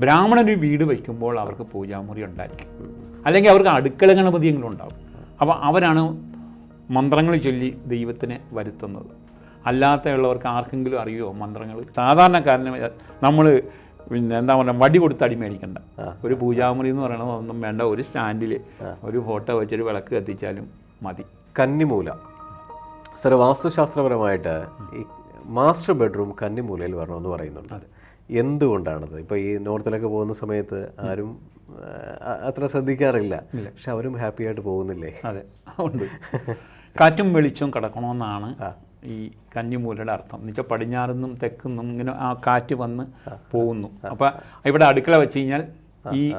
ബ്രാഹ്മണൻ ഒരു വീട് വയ്ക്കുമ്പോൾ അവർക്ക് പൂജാമുറി ഉണ്ടായിരിക്കും. അല്ലെങ്കിൽ അവർക്ക് അടുക്കള ഗണപതിയെങ്കിലും ഉണ്ടാവും. അപ്പോൾ അവരാണ് മന്ത്രങ്ങൾ ചൊല്ലി ദൈവത്തിനെ വരുത്തുന്നത്. അല്ലാത്തയുള്ളവർക്ക് ആർക്കെങ്കിലും അറിയുമോ മന്ത്രങ്ങൾ? സാധാരണക്കാരന് നമ്മൾ പിന്നെ എന്താ പറയുക വടി കൊടുത്ത് അടി മേടിക്കണ്ട. ഒരു പൂജാമുറി എന്ന് പറയണത് ഒന്നും വേണ്ട. ഒരു സ്റ്റാൻഡിൽ ഒരു ഫോട്ടോ വെച്ചൊരു വിളക്ക് കത്തിച്ചാലും മതി. കന്നിമൂല. സാർ വാസ്തുശാസ്ത്രപരമായിട്ട് ഈ മാസ്റ്റർ ബെഡ്റൂം കന്നിമൂലയിൽ വരണമെന്ന് പറയുന്നുണ്ട്. എന്തുകൊണ്ടാണത്? ഇപ്പോൾ ഈ നോർത്തിലൊക്കെ പോകുന്ന സമയത്ത് ആരും അത്ര ശ്രദ്ധിക്കാറില്ല. പക്ഷെ അവരും ഹാപ്പി ആയിട്ട് പോകുന്നില്ലേ? അതെ. ഉണ്ട്. കാറ്റും വെളിച്ചവും കിടക്കണമെന്നാണ് ഈ കന്നിമൂലയുടെ അർത്ഥം. എന്നുവെച്ചാൽ പടിഞ്ഞാറുനിന്നും തെക്കുന്നും ഇങ്ങനെ ആ കാറ്റ് വന്ന് പോകുന്നു. അപ്പോൾ ഇവിടെ അടുക്കള വെച്ച് കഴിഞ്ഞാൽ ഈ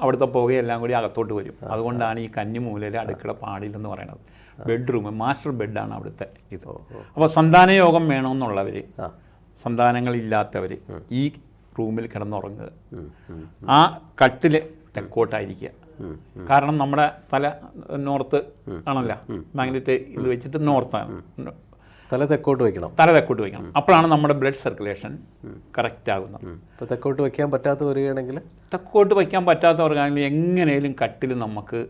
അവിടുത്തെ പുകയെല്ലാം കൂടി അകത്തോട്ട് വരും. അതുകൊണ്ടാണ് ഈ കന്നിമൂലയിലെ അടുക്കള പാടില്ലെന്ന് പറയുന്നത്. ബെഡ്റൂം മാസ്റ്റർ ബെഡാണ് അവിടുത്തെ ഇത്. അപ്പോൾ സന്താനയോഗം വേണമെന്നുള്ളവർ സന്താനങ്ങളില്ലാത്തവർ ഈ റൂമിൽ കിടന്നുറങ്ങുക. ആ കട്ടിൽ തെക്കോട്ടായിരിക്കുക. കാരണം നമ്മുടെ തല നോർത്ത് ആണല്ലോ. മാഗ്നറ്റ് ഇത് വെച്ചിട്ട് നോർത്ത് ആണ് തല തെക്കോട്ട് വെക്കണം. തല തെക്കോട്ട് വെക്കണം. അപ്പോഴാണ് നമ്മുടെ ബ്ലഡ് സർക്കുലേഷൻ കറക്റ്റ് ആകുന്നത് അപ്പോൾ തെക്കോട്ട് വയ്ക്കാൻ പറ്റാത്ത വരികയാണെങ്കിൽ? തെക്കോട്ട് വയ്ക്കാൻ പറ്റാത്തവർക്കാണെങ്കിൽ എങ്ങനെയും കട്ടിൽ നമുക്ക്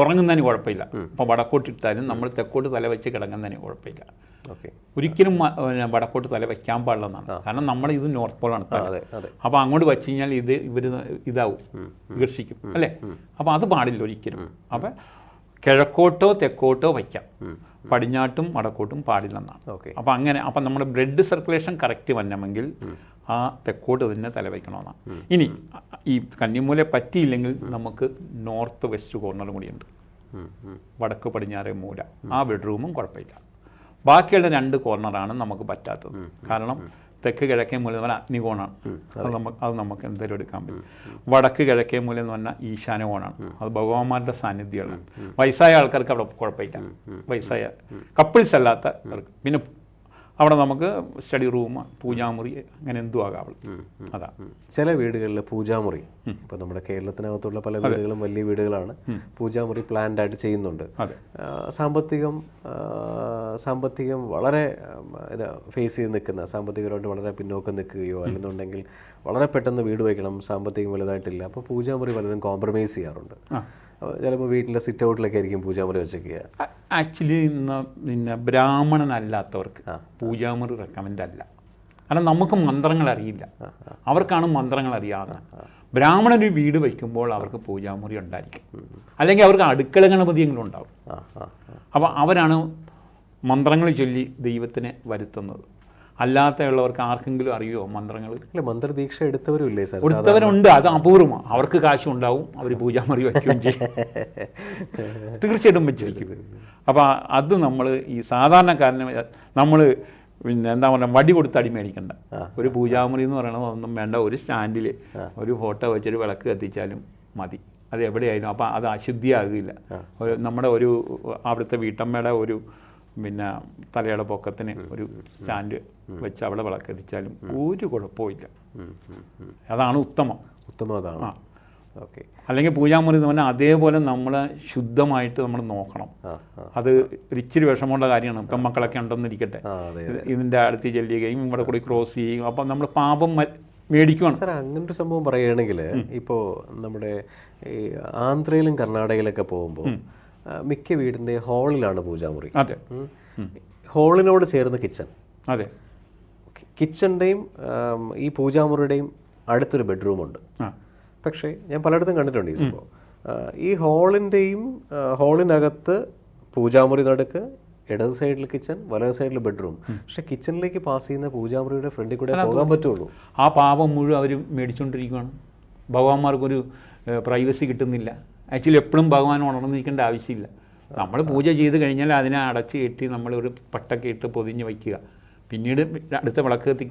ഉറങ്ങുന്നതിന് കുഴപ്പമില്ല. ഇപ്പോൾ വടക്കോട്ട് ഇട്ടാലും നമ്മൾ തെക്കോട്ട് തല വെച്ച് കിടങ്ങുന്നതിന് കുഴപ്പമില്ല. ഒരിക്കലും വടക്കോട്ട് തല വെക്കാൻ പാടില്ലെന്നാണ്. കാരണം നമ്മൾ ഇത് നോർത്ത് പോളാണ് അപ്പോൾ അങ്ങോട്ട് വെച്ച് കഴിഞ്ഞാൽ ഇത് ഇവർ ഇതാവും വികർഷിക്കും അല്ലേ? അപ്പോൾ അത് പാടില്ല ഒരിക്കലും. അപ്പം കിഴക്കോട്ടോ തെക്കോട്ടോ വയ്ക്കാം. പടിഞ്ഞാട്ടും വടക്കോട്ടും പാടില്ലെന്നാണ്. അപ്പൊ അപ്പോൾ അങ്ങനെ അപ്പം നമ്മുടെ ബ്ലഡ് സർക്കുലേഷൻ കറക്റ്റ് വരണമെങ്കിൽ ആ തെക്കോട്ട് തന്നെ തല തലവയ്ക്കണമെന്നാണ് ഇനി ഈ കന്നിമൂല പറ്റിയില്ലെങ്കിൽ നമുക്ക് നോർത്ത് വെസ്റ്റ് കോർണറും കൂടിയുണ്ട്. വടക്ക് പടിഞ്ഞാറേ മൂല. ആ ബെഡ്റൂമും കുഴപ്പമില്ല. ബാക്കിയുള്ള രണ്ട് കോർണറാണ് നമുക്ക് പറ്റാത്തത്. കാരണം തെക്ക് കിഴക്കേ മൂലം എന്ന് പറഞ്ഞാൽ അഗ്നികോണാണ്. അത് നമുക്ക് അത് നമുക്ക് എന്തായാലും എടുക്കാൻ പറ്റും. വടക്ക് കിഴക്കേ മൂലം എന്ന് പറഞ്ഞാൽ ഈശാനകോണാണ്. അത് ഭഗവാന്മാരുടെ സാന്നിധ്യമാണ്. വയസ്സായ ആൾക്കാർക്ക് അവിടെ കുഴപ്പമില്ല. വയസ്സായ കപ്പിൾസ് അല്ലാത്ത ആൾക്ക്. പിന്നെ അവിടെ നമുക്ക് സ്റ്റഡി റൂം പൂജാമുറി അങ്ങനെ എന്തും ആകാം അവിടെ. അതാ. ചില വീടുകളിൽ പൂജാമുറി. ഇപ്പൊ നമ്മുടെ കേരളത്തിനകത്തുള്ള പല വീടുകളും വലിയ വീടുകളാണ്. പൂജാമുറി പ്ലാൻഡ് ആയിട്ട് ചെയ്യുന്നുണ്ട്. സാമ്പത്തികം സാമ്പത്തികം വളരെ ഫേസ് ചെയ്ത് നിൽക്കുന്ന സാമ്പത്തികമായിട്ട് വളരെ പിന്നോക്കം നിൽക്കുകയോ അല്ലെന്നുണ്ടെങ്കിൽ വളരെ പെട്ടെന്ന് വീട് വയ്ക്കണം സാമ്പത്തികം വലുതായിട്ടില്ല. അപ്പോൾ പൂജാമുറി പലരും കോംപ്രമൈസ് ചെയ്യാറുണ്ട്. ചിലപ്പോൾ വീട്ടിലെ സിറ്റ് ഔട്ടിലൊക്കെ ആയിരിക്കും പൂജാമുറി വെച്ചേക്കുക. ആക്ച്വലി ഇന്ന് പിന്നെ ബ്രാഹ്മണനല്ലാത്തവർക്ക് പൂജാമുറി റെക്കമെൻഡ് അല്ല. കാരണം നമുക്ക് മന്ത്രങ്ങൾ അറിയില്ല. അവർക്കാണ് മന്ത്രങ്ങൾ അറിയാവുന്നത്. ബ്രാഹ്മണൻ ഒരു വീട് വയ്ക്കുമ്പോൾ അവർക്ക് പൂജാമുറി ഉണ്ടായിരിക്കും. അല്ലെങ്കിൽ അവർക്ക് അടുക്കള ഗണപതിയെങ്കിലും ഉണ്ടാവും. അപ്പോൾ അവരാണ് മന്ത്രങ്ങൾ ചൊല്ലി ദൈവത്തിനെ വരുത്തുന്നത്. അല്ലാത്തയുള്ളവർക്ക് ആർക്കെങ്കിലും അറിയുമോ മന്ത്രങ്ങൾ? മന്ത്രദീക്ഷ എടുത്തവരും ഇല്ലേ സാർ? എടുത്തവരുണ്ട് അത് അപൂർവമാണ് അവർക്ക് കാശും ഉണ്ടാവും അവർ പൂജാമറി വയ്ക്കുകയും ചെയ്യും. തീർച്ചയായിട്ടും വെച്ചിരിക്കും. അപ്പോൾ അത് നമ്മൾ ഈ സാധാരണക്കാരന് നമ്മൾ പിന്നെ എന്താ പറയുക വടി കൊടുത്ത് അടി മേടിക്കണ്ട. ഒരു പൂജാമുറി എന്ന് പറയണത് ഒന്നും വേണ്ട. ഒരു സ്റ്റാൻഡിൽ ഒരു ഫോട്ടോ വെച്ചൊരു വിളക്ക് കത്തിച്ചാലും മതി. അത് എവിടെയായിരുന്നു അപ്പോൾ അത് അശുദ്ധിയാകില്ല. നമ്മുടെ ഒരു അവിടുത്തെ വീട്ടമ്മയുടെ ഒരു പിന്നെ തലയുടെ പൊക്കത്തിന് ഒരു സ്റ്റാൻഡ് വെച്ച് അവിടെ വിളക്ക് കത്തിച്ചാലും ഒരു കുഴപ്പമില്ല. അതാണ് ഉത്തമം. ഉത്തമം അതാണ്. ഓക്കെ. അല്ലെങ്കിൽ പൂജാമുറി എന്ന് പറഞ്ഞാൽ അതേപോലെ നമ്മൾ ശുദ്ധമായിട്ട് നമ്മൾ നോക്കണം. അത് ഇച്ചിരി വിഷമമുള്ള കാര്യമാണ്. ഇപ്പം മക്കളൊക്കെ ഉണ്ടെന്നിരിക്കട്ടെ. ഇതിന്റെ അടുത്ത് ചെല്ലുകയും ഇവിടെ കൂടി ക്രോസ് ചെയ്യുകയും അപ്പം നമ്മൾ പാപം മേടിക്കുവാണ്. സാർ ഒരു സംഭവം പറയുകയാണെങ്കിൽ ഇപ്പോൾ നമ്മുടെ ഈ ആന്ധ്രയിലും കർണാടകയിലൊക്കെ പോകുമ്പോൾ മിക്ക വീടിന്റെ ഹാളിലാണ് പൂജാമുറി. അതെ. ഹോളിനോട് ചേർന്ന് കിച്ചൺ. അതെ. കിച്ചന്റെയും ഈ പൂജാമുറിയുടെയും അടുത്തൊരു ബെഡ്റൂമുണ്ട്. പക്ഷേ ഞാൻ പലയിടത്തും കണ്ടിട്ടുണ്ട് ഈ സംഭവം. ഈ ഹോളിന്റെയും ഹോളിനകത്ത് പൂജാമുറി നടുക്ക് ഇടത് സൈഡിൽ കിച്ചൺ വലത് സൈഡിൽ ബെഡ്റൂം. പക്ഷെ കിച്ചണിലേക്ക് പാസ് ചെയ്യുന്ന പൂജാമുറിയുടെ ഫ്രണ്ടിൽ കൂടെ പോകാൻ പറ്റുള്ളൂ. ആ പാപം മുഴുവൻ അവർ മേടിച്ചുകൊണ്ടിരിക്കുകയാണ് ഭഗവാന്മാർക്കൊരു പ്രൈവസി കിട്ടുന്നില്ല. ആക്ച്വലി എപ്പോഴും ഭഗവാൻ ഉണർന്നിരിക്കേണ്ട ആവശ്യമില്ല. നമ്മൾ പൂജ ചെയ്ത് കഴിഞ്ഞാൽ അതിനെ അടച്ച് കെട്ടി നമ്മളൊരു പട്ടൊക്കെ ഇട്ട് പൊതിഞ്ഞ് വയ്ക്കുക. പിന്നീട് അടുത്ത വിളക്ക് കത്തി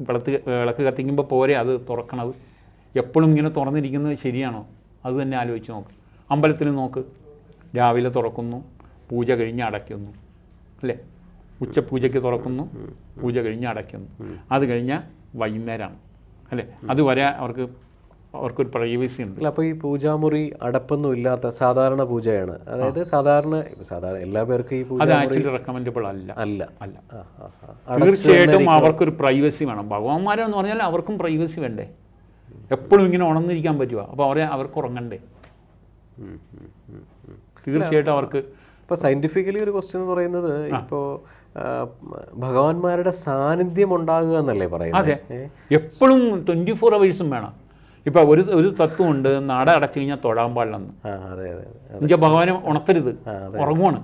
വിളക്ക് വിളക്ക് കത്തിക്കുമ്പോൾ പോരെ അത് തുറക്കണത്. എപ്പോഴും ഇങ്ങനെ തുറന്നിരിക്കുന്നത് ശരിയാണോ? അത് തന്നെ ആലോചിച്ച് നോക്ക്. അമ്പലത്തിൽ നോക്ക്. രാവിലെ തുറക്കുന്നു പൂജ കഴിഞ്ഞ് അടയ്ക്കുന്നു. അല്ലേ? ഉച്ചപൂജയ്ക്ക് തുറക്കുന്നു പൂജ കഴിഞ്ഞ് അടയ്ക്കുന്നു. അത് കഴിഞ്ഞാൽ വൈകുന്നേരമാണ് അല്ലേ? അതുവരെ അവർക്ക് അവർക്കൊരു പ്രൈവസി ഉണ്ട്. അല്ല അപ്പോൾ ഈ പൂജാമുറി അടപ്പൊന്നും ഇല്ലാത്ത സാധാരണ പൂജയാണ്. അതായത് സാധാരണ സാധാരണ എല്ലാ പേർക്കും ഈ പൂജ അത് ആക്ച്വലി റെക്കമെൻഡബിൾ അല്ല. അല്ല. അല്ല. തീർച്ചയായിട്ടും അവർക്കൊരു പ്രൈവസി വേണം. ഭഗവാന്മാരെന്ന് പറഞ്ഞാൽ അവർക്കും പ്രൈവസി വേണ്ടേ? എപ്പോഴും ഇങ്ങനെ ഉണർന്നിരിക്കാൻ പറ്റുക അപ്പോൾ അവരെ അവർക്ക് ഉറങ്ങണ്ടേ. തീർച്ചയായിട്ടും അവർക്ക് ഇപ്പോൾ സയന്റിഫിക്കലി ഒരു ക്വസ്റ്റ്യൻ എന്ന് പറയുന്നത് ഇപ്പോൾ ഭഗവാന്മാരുടെ സാന്നിധ്യം ഉണ്ടാകുക എന്നല്ലേ പറയുന്നത്? എപ്പോഴും ട്വന്റി ഫോർ അവേഴ്സും വേണം. ഇപ്പോൾ ഒരു ഒരു തത്വമുണ്ട് നട അടച്ചു കഴിഞ്ഞാൽ തൊഴാൻ പാടില്ലെന്ന്. എന്നുവെച്ചാൽ ഭഗവാനെ ഉണർത്തരുത് ഉറങ്ങുവാണ്.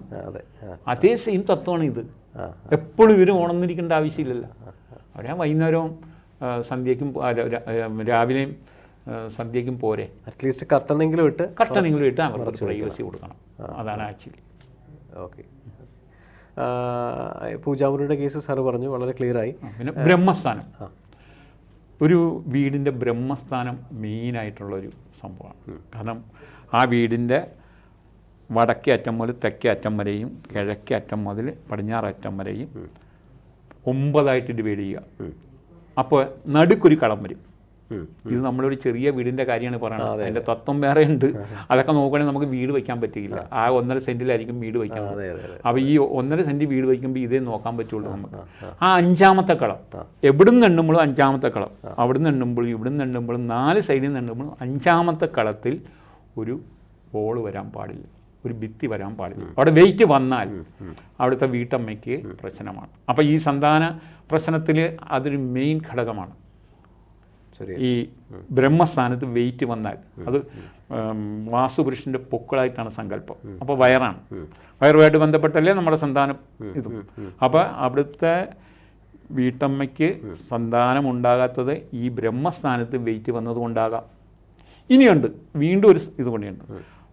അതെ സെയിം തത്വമാണ് ഇത്. എപ്പോഴും ഇവരും ഉണർന്നിരിക്കേണ്ട ആവശ്യമില്ലല്ലോ. അവരെ വൈകുന്നേരവും ആ, സന്ധ്യയ്ക്കും രാവിലെയും സന്ധ്യക്കും സന്ധ്യയ്ക്കും പോരെ. അറ്റ്ലീസ്റ്റ് കട്ടണെങ്കിലും ഇട്ട് കട്ടണെങ്കിലും ഇട്ട് കുറച്ച് പ്രൈവസി കൊടുക്കണം. അതാണ് ആക്ച്വലി. ഓക്കെ. പൂജാമുറിയുടെ കേസ് സാറ് പറഞ്ഞു വളരെ ക്ലിയർ ആയി. പിന്നെ ബ്രഹ്മസ്ഥാനം. ഒരു വീടിന്റെ ബ്രഹ്മസ്ഥാനം മെയിനായിട്ടുള്ളൊരു സംഭവമാണ്. കാരണം ആ വീടിന്റെ വടക്കേ അറ്റം മുതൽ തെക്കേ അറ്റം വരെയും കിഴക്കേ അറ്റം മുതൽ പടിഞ്ഞാറ് അറ്റം വരെയും ഒമ്പതായിട്ട് ഡിവൈഡ് ചെയ്യുക. അപ്പോൾ നടുക്കൊരു കളം വരും. ഇത് നമ്മളൊരു ചെറിയ വീടിന്റെ കാര്യമാണ് പറയുന്നത് അതിന്റെ തത്വം വേറെ ഉണ്ട് അതൊക്കെ നോക്കുകയാണെങ്കിൽ നമുക്ക് വീട് വയ്ക്കാൻ പറ്റില്ല ആ. ഒന്നര സെന്റിലായിരിക്കും വീട് വയ്ക്കാൻ അപ്പോൾ ഈ ഒന്നര സെന്റ് വീട് വയ്ക്കുമ്പോൾ ഇതേ നോക്കാൻ പറ്റുള്ളൂ നമുക്ക്. ആ അഞ്ചാമത്തെ കളം. എവിടുന്ന് എണ്ണുമ്പോഴും അഞ്ചാമത്തെ കളം. അവിടുന്ന് എണ്ണുമ്പോഴും ഇവിടുന്ന് എണ്ണുമ്പോഴും നാല് സൈഡിൽ നിന്ന് എണ്ണുമ്പോഴും അഞ്ചാമത്തെ കളത്തിൽ ഒരു ബോൾ വരാൻ പാടില്ല. ഒരു ഭിത്തി വരാൻ പാടില്ല. അവിടെ വെയിറ്റ് വന്നാൽ അവിടുത്തെ വീട്ടമ്മയ്ക്ക് പ്രശ്നമാണ്. അപ്പോൾ ഈ സന്താന പ്രശ്നത്തിൽ അതൊരു മെയിൻ ഘടകമാണ്. ഈ ബ്രഹ്മസ്ഥാനത്ത് വെയിറ്റ് വന്നാൽ അത് വാസുപുരുഷന്റെ വാസുപുരുഷന്റെ പൊക്കളായിട്ടാണ് സങ്കല്പം അപ്പോൾ വയറാണ്. വയറുമായിട്ട് ബന്ധപ്പെട്ടല്ലേ നമ്മുടെ സന്താനം ഇതും. അപ്പോൾ അവിടുത്തെ വീട്ടമ്മയ്ക്ക് സന്താനം ഉണ്ടാകാത്തത് ഈ ബ്രഹ്മസ്ഥാനത്ത് വെയിറ്റ് വന്നതുകൊണ്ടാകാം ഇനിയുണ്ട്. വീണ്ടും ഒരു ഇത് കൂടിയുണ്ട്.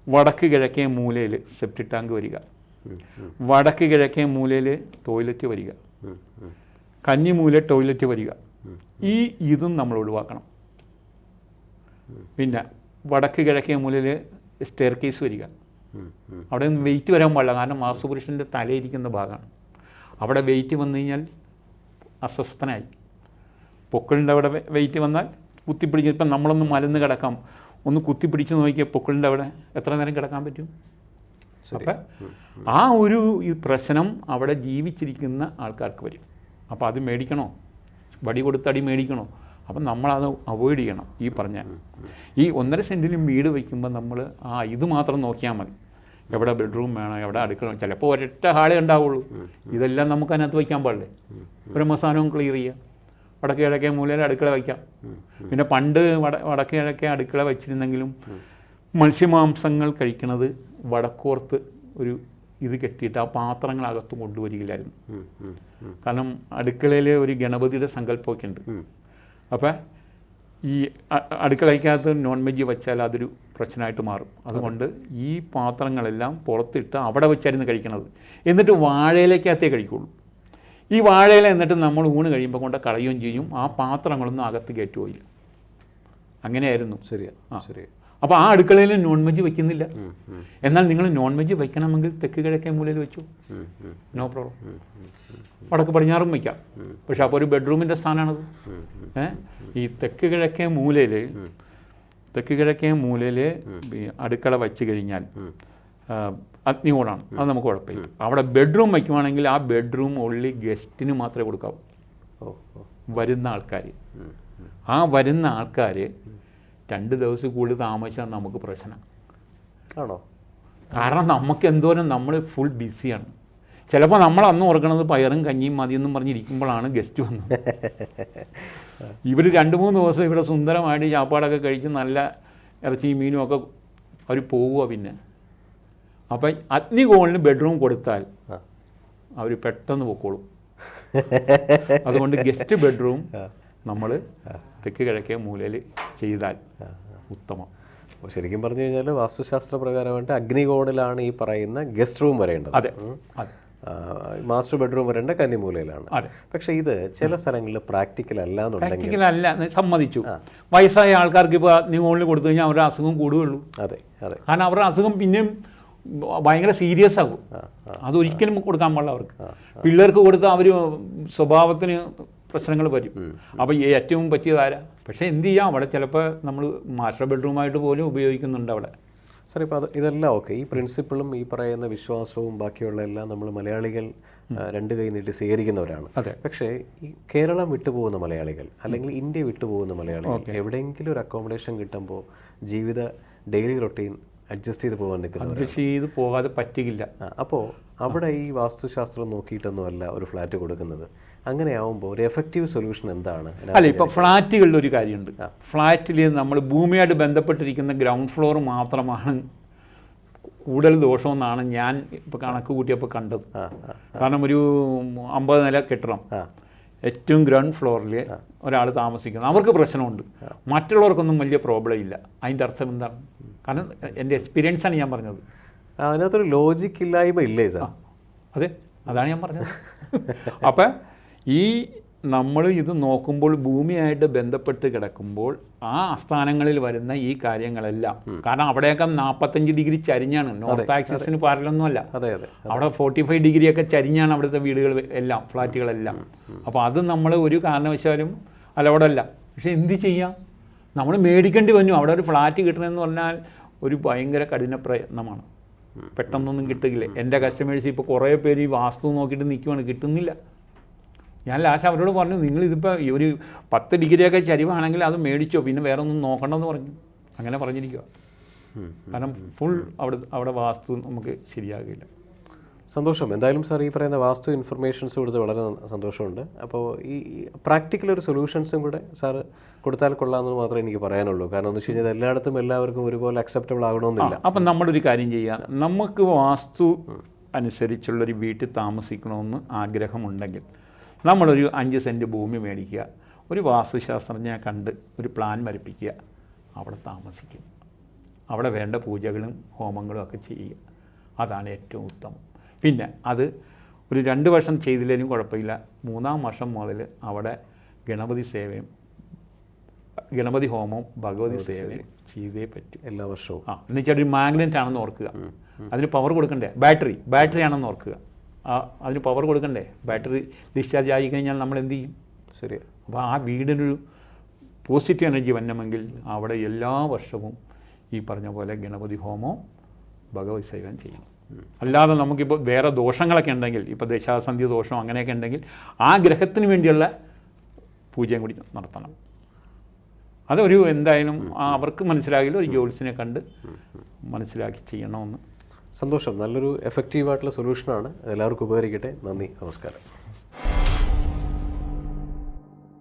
വടക്ക് കിഴക്കേ മൂലയിൽ സെപ്റ്റി ടാങ്ക് വരിക. വടക്ക് കിഴക്കേ മൂലയിൽ ടോയ്ലറ്റ് വരിക. കന്നിമൂല ടോയ്ലറ്റ് വരിക. ഈ ഇതും നമ്മൾ ഒഴിവാക്കണം. പിന്നെ വടക്ക് കിഴക്കേ മൂലയിൽ സ്റ്റെയർ കേസ് വരിക. അവിടെ നിന്ന് വെയിറ്റ് വരാൻ പാടില്ല കാരണം വാസുപുരുഷന്റെ തലയിരിക്കുന്ന ഭാഗമാണ്. അവിടെ വെയിറ്റ് വന്നു കഴിഞ്ഞാൽ അസ്വസ്ഥനായി. പൊക്കിളിന്റെ അവിടെ വെയിറ്റ് വന്നാൽ കുത്തിപ്പിടിക്കും. ഇപ്പം നമ്മളൊന്ന് മലന്ന് കിടക്കാം. ഒന്ന് കുത്തിപ്പിടിച്ച് നോക്കിയാൽ പൊക്കിളിന്റെ അവിടെ എത്ര നേരം കിടക്കാൻ പറ്റും? അപ്പം ആ ഒരു പ്രശ്നം അവിടെ ജീവിച്ചിരിക്കുന്ന ആൾക്കാർക്ക് വരും. അപ്പോൾ അത് മേടിക്കണോ? വടി കൊടുത്തടി മേടിക്കണോ. അപ്പം നമ്മളത് അവോയ്ഡ് ചെയ്യണം ഈ പറഞ്ഞ. ഈ ഒന്നര സെന്റിലും വീട് വയ്ക്കുമ്പോൾ നമ്മൾ ആ ഇത് മാത്രം നോക്കിയാൽ മതി. എവിടെ ബെഡ്റൂം വേണം എവിടെ അടുക്കള. ചിലപ്പോൾ ഒരൊറ്റ ഹാളേ ഉണ്ടാവുള്ളൂ. ഇതെല്ലാം നമുക്ക് അതിനകത്ത് വയ്ക്കാൻ പാടില്ലേ? മസാനവും ക്ലിയർ ചെയ്യുക വടക്ക് കിഴക്കേ മൂലയിൽ അടുക്കള വയ്ക്കാം. പിന്നെ പണ്ട് വട വടക്ക് കിഴക്കേ അടുക്കള വെച്ചിരുന്നെങ്കിലും മത്സ്യമാംസങ്ങൾ കഴിക്കുന്നത് വടക്കോർത്ത് ഒരു ഇത് കെട്ടിയിട്ട് ആ പാത്രങ്ങൾ അകത്ത് കൊണ്ടുവരികയില്ലായിരുന്നു. കാരണം അടുക്കളയിൽ ഒരു ഗണപതിയുടെ സങ്കല്പമൊക്കെ ഉണ്ട്. അപ്പം ഈ അടുക്കളയ്ക്കകത്ത് നോൺ വെജ് വെച്ചാൽ അതൊരു പ്രശ്നമായിട്ട് മാറും. അതുകൊണ്ട് ഈ പാത്രങ്ങളെല്ലാം പുറത്തിട്ട് അവിടെ വെച്ചായിരുന്നു കഴിക്കണത്. എന്നിട്ട് വാഴയിലേക്കകത്തേ കഴിക്കുള്ളൂ. ഈ വാഴയില എന്നിട്ട് നമ്മൾ ഊണ് കഴിയുമ്പോൾ കൊണ്ട് കളയുകയും ചെയ്യും. ആ പാത്രങ്ങളൊന്നും അകത്ത് കയറ്റുകയില്ല. അങ്ങനെയായിരുന്നു. ശരിയാ ആ. അപ്പോൾ ആ അടുക്കളയിൽ നോൺ വെജ് വയ്ക്കുന്നില്ല. എന്നാൽ നിങ്ങൾ നോൺ വെജ് വയ്ക്കണമെങ്കിൽ തെക്ക് കിഴക്കേ മൂലയിൽ വെച്ചു. നോ പ്രോബ്ലം വടക്ക് പടിഞ്ഞാറും വയ്ക്കാം. പക്ഷെ അപ്പോൾ ഒരു ബെഡ്റൂമിന്റെ സ്ഥാനമാണത് ഈ തെക്ക് കിഴക്കേ മൂലയിൽ തെക്ക് കിഴക്കേ മൂലയിൽ അടുക്കള വച്ച് കഴിഞ്ഞാൽ അഗ്നികോണാണ് അത് നമുക്ക് കുഴപ്പമില്ല. അവിടെ ബെഡ്റൂം വയ്ക്കുവാണെങ്കിൽ ആ ബെഡ്റൂം ഓൺലി ഗസ്റ്റിന് മാത്രമേ കൊടുക്കാവൂ. വരുന്ന ആൾക്കാർ. ആ വരുന്ന ആൾക്കാർ രണ്ട് ദിവസം കൂടി താമസിച്ചാൽ നമുക്ക് പ്രശ്നം. ആണോ? കാരണം നമുക്ക് എന്തോരം നമ്മൾ ഫുൾ ബിസിയാണ് ചിലപ്പോൾ നമ്മൾ അന്ന് ഓർക്കണത് പയറും കഞ്ഞിയും മതിയെന്നും പറഞ്ഞിരിക്കുമ്പോഴാണ് ഗസ്റ്റ് വന്നത്. ഇവർ രണ്ട് മൂന്ന് ദിവസം ഇവിടെ സുന്ദരമായിട്ട് ചാപ്പാടൊക്കെ കഴിച്ച് നല്ല ഇറച്ചിയും മീനും ഒക്കെ അവർ പോവുക പിന്നെ. അപ്പം അഗ്നികോണിന് ബെഡ്റൂം കൊടുത്താൽ അവർ പെട്ടെന്ന് പൊക്കോളും. അതുകൊണ്ട് ഗസ്റ്റ് ബെഡ്റൂം നമ്മൾ തെക്ക് കിഴക്കേ മൂലയിൽ ചെയ്താൽ ഉത്തമം. അപ്പോൾ ശരിക്കും പറഞ്ഞു കഴിഞ്ഞാൽ വാസ്തുശാസ്ത്ര പ്രകാരമായിട്ട് അഗ്നികോണിലാണ് ഈ പറയുന്ന ഗസ്റ്റ് റൂം വരേണ്ടത്. അതെ. അതെ. മാസ്റ്റർ ബെഡ്റൂം വരേണ്ട കന്നിമൂലയിലാണ്. പക്ഷേ ഇത് ചില സ്ഥലങ്ങളിൽ പ്രാക്ടിക്കൽ അല്ല പ്രാക്ടിക്കൽ അല്ല സമ്മതിച്ചു. വയസ്സായ ആൾക്കാർക്ക് ഇപ്പോൾ അഗ്നികോണിൽ കൊടുത്തു കഴിഞ്ഞാൽ അവരുടെ അസുഖം കൂടുകയുള്ളൂ. അതെ അതെ. കാരണം അവരുടെ അസുഖം പിന്നെയും ഭയങ്കര സീരിയസ് ആകും. അതൊരിക്കലും കൊടുക്കാൻ പാടില്ല അവർക്ക്. പിള്ളേർക്ക് കൊടുത്താൽ അവർ സ്വഭാവത്തിന് പ്രശ്നങ്ങൾ വരും. അപ്പോൾ ഈ ഏറ്റവും പറ്റിയതാരാ പക്ഷേ എന്ത് ചെയ്യാം? അവിടെ ചിലപ്പോൾ നമ്മൾ മാസ്റ്റർ ബെഡ്റൂമായിട്ട് പോലും ഉപയോഗിക്കുന്നുണ്ട് അവിടെ. സാർ ഇപ്പോൾ അത് ഇതെല്ലാം ഓക്കെ ഈ പ്രിൻസിപ്പിളും ഈ പറയുന്ന വിശ്വാസവും ബാക്കിയുള്ള എല്ലാം നമ്മൾ മലയാളികൾ രണ്ട് കൈ നീട്ടി സ്വീകരിക്കുന്നവരാണ്. പക്ഷേ ഈ കേരളം വിട്ടുപോകുന്ന മലയാളികൾ അല്ലെങ്കിൽ ഇന്ത്യ വിട്ടുപോകുന്ന മലയാളികൾ എവിടെയെങ്കിലും ഒരു അക്കോമഡേഷൻ കിട്ടുമ്പോൾ ജീവിത ഡെയിലി റൊട്ടീൻ അഡ്ജസ്റ്റ് ചെയ്ത് പോകാൻ നിൽക്കുന്നത് അഡ്ജസ്റ്റ് ചെയ്ത് പോകാതെ പറ്റുകയില്ല. അപ്പോൾ അവിടെ ഈ വാസ്തുശാസ്ത്രം നോക്കിയിട്ടൊന്നും അല്ല ഒരു ഫ്ലാറ്റ് കൊടുക്കുന്നത്. അങ്ങനെയാവുമ്പോൾ ഒരു എഫക്റ്റീവ് സൊല്യൂഷൻ എന്താണ്? അല്ല ഇപ്പോൾ ഫ്ലാറ്റുകളിൽ ഒരു കാര്യമുണ്ട്. ഫ്ലാറ്റിൽ നമ്മൾ ഭൂമിയായിട്ട് ബന്ധപ്പെട്ടിരിക്കുന്ന ഗ്രൗണ്ട് ഫ്ലോർ മാത്രമാണ് കൂടുതൽ ദോഷമെന്നാണ് ഞാൻ ഇപ്പോൾ കണക്ക് കൂട്ടിയപ്പോൾ കണ്ടത്. കാരണം ഒരു അമ്പത് നില കെട്ടണം ഏറ്റവും ഗ്രൗണ്ട് ഫ്ലോറിൽ ഒരാൾ താമസിക്കുന്നു. അവർക്ക് പ്രശ്നമുണ്ട്. മറ്റുള്ളവർക്കൊന്നും വലിയ പ്രോബ്ലം ഇല്ല. അതിന്റെ അർത്ഥം എന്താണ്? കാരണം എന്റെ എക്സ്പീരിയൻസാണ് ഞാൻ പറഞ്ഞത്. അതിനകത്തൊരു ലോജിക്ക് ഇല്ലായ്മ ഇല്ലേ സാർ അതെ അതാണ് ഞാൻ പറഞ്ഞത്. അപ്പം ഈ നമ്മൾ ഇത് നോക്കുമ്പോൾ ഭൂമിയായിട്ട് ബന്ധപ്പെട്ട് കിടക്കുമ്പോൾ ആ ആസ്ഥാനങ്ങളിൽ വരുന്ന ഈ കാര്യങ്ങളെല്ലാം കാരണം അവിടെയൊക്കെ നാൽപ്പത്തഞ്ച് ഡിഗ്രി ചരിഞ്ഞാണ്. നോർത്ത് ആക്സിസിന് പാരലൊന്നുമല്ല. അവിടെ ഫോർട്ടി ഫൈവ് ഡിഗ്രി ഒക്കെ ചരിഞ്ഞാണ് അവിടുത്തെ വീടുകൾ എല്ലാം ഫ്ലാറ്റുകളെല്ലാം. അപ്പോൾ അത് നമ്മൾ ഒരു കാരണവശാലും അലവടല്ല പക്ഷേ എന്ത് ചെയ്യാം? നമ്മൾ മേടിക്കേണ്ടി വന്നു. അവിടെ ഒരു ഫ്ലാറ്റ് കിട്ടണമെന്ന് പറഞ്ഞാൽ ഒരു ഭയങ്കര കഠിന പ്രയത്നമാണ്. പെട്ടെന്നൊന്നും കിട്ടില്ല എന്റെ കസ്റ്റമേഴ്സ് ഇപ്പോൾ കുറേ പേര് ഈ വാസ്തു നോക്കിയിട്ട് നിൽക്കുവാണ് കിട്ടുന്നില്ല. ഞാൻ ലാസ്റ്റ് അവരോട് പറഞ്ഞു നിങ്ങൾ ഇതിപ്പോൾ ഈ ഒരു പത്ത് ഡിഗ്രിയൊക്കെ ചരിവാണെങ്കിൽ അത് മേടിച്ചോ പിന്നെ വേറെ ഒന്നും നോക്കണമെന്ന് പറഞ്ഞു. അങ്ങനെ പറഞ്ഞിരിക്കുക കാരണം ഫുൾ അവിടെ അവിടെ വാസ്തു നമുക്ക് ശരിയാകില്ല. സന്തോഷം. എന്തായാലും സാർ ഈ പറയുന്ന വാസ്തു ഇൻഫർമേഷൻസ് കൊടുത്ത് വളരെ സന്തോഷമുണ്ട്. അപ്പോൾ ഈ പ്രാക്ടിക്കൽ ഒരു സൊല്യൂഷൻസും കൂടെ സാറ് കൊടുത്താൽ കൊള്ളാമെന്ന് മാത്രമേ എനിക്ക് പറയാനുള്ളൂ. കാരണം എന്ന് വെച്ച് കഴിഞ്ഞാൽ എല്ലായിടത്തും എല്ലാവർക്കും ഒരുപോലെ അക്സെപ്റ്റബിൾ ആകണമെന്നില്ല. അപ്പം നമ്മളൊരു കാര്യം ചെയ്യാം. നമുക്ക് വാസ്തു അനുസരിച്ചുള്ളൊരു വീട്ടിൽ താമസിക്കണമെന്ന് ആഗ്രഹമുണ്ടെങ്കിൽ നമ്മളൊരു അഞ്ച് സെന്റ് ഭൂമി മേടിക്കുക ഒരു വാസ്തുശാസ്ത്രജ്ഞനെ കണ്ട് ഒരു പ്ലാൻ വരപ്പിക്കുക അവിടെ താമസിക്കും. അവിടെ വേണ്ട പൂജകളും ഹോമങ്ങളും ഒക്കെ ചെയ്യുക. അതാണ് ഏറ്റവും ഉത്തമം. പിന്നെ അത് ഒരു രണ്ട് വർഷം ചെയ്തില്ലെങ്കിലും കുഴപ്പമില്ല. മൂന്നാം വർഷം മുതൽ അവിടെ ഗണപതി സേവയും ഗണപതി ഹോമവും ഭഗവതി സേവയും ചെയ്തേ പറ്റും. എല്ലാ വർഷവും. ആ എന്നുവെച്ചാൽ ഒരു മാഗ്നറ്റ് ആണെന്ന് ഓർക്കുക. അതിന് പവർ കൊടുക്കണ്ടേ? ബാറ്ററി ബാറ്ററി ആണെന്ന് ഓർക്കുക. അതിന് പവർ കൊടുക്കണ്ടേ? ബാറ്ററി ഡിസ്ചാർജ് ആയി കഴിഞ്ഞാൽ നമ്മൾ എന്ത് ചെയ്യും? ശരി അപ്പോൾ ആ വീടിനൊരു പോസിറ്റീവ് എനർജി വന്നമെങ്കിൽ അവിടെ എല്ലാ വർഷവും ഈ പറഞ്ഞ പോലെ ഗണപതി ഹോമോ ഭഗവത് സേവനം ചെയ്യണം. അല്ലാതെ നമുക്കിപ്പോൾ വേറെ ദോഷങ്ങളൊക്കെ ഉണ്ടെങ്കിൽ ഇപ്പോൾ ദശാസന്ധി ദോഷം അങ്ങനെയൊക്കെ ഉണ്ടെങ്കിൽ ആ ഗ്രഹത്തിന് വേണ്ടിയുള്ള പൂജയും കൂടി നടത്തണം. അതൊരു എന്തായാലും അവർക്ക് മനസ്സിലാകില്ല ഒരു ജോലിസിനെ കണ്ട് മനസ്സിലാക്കി ചെയ്യണമെന്ന്. സന്തോഷം. നല്ലൊരു എഫക്റ്റീവായിട്ടുള്ള സൊല്യൂഷനാണ് എല്ലാവർക്കും ഉപകരിക്കട്ടെ. നന്ദി. നമസ്കാരം.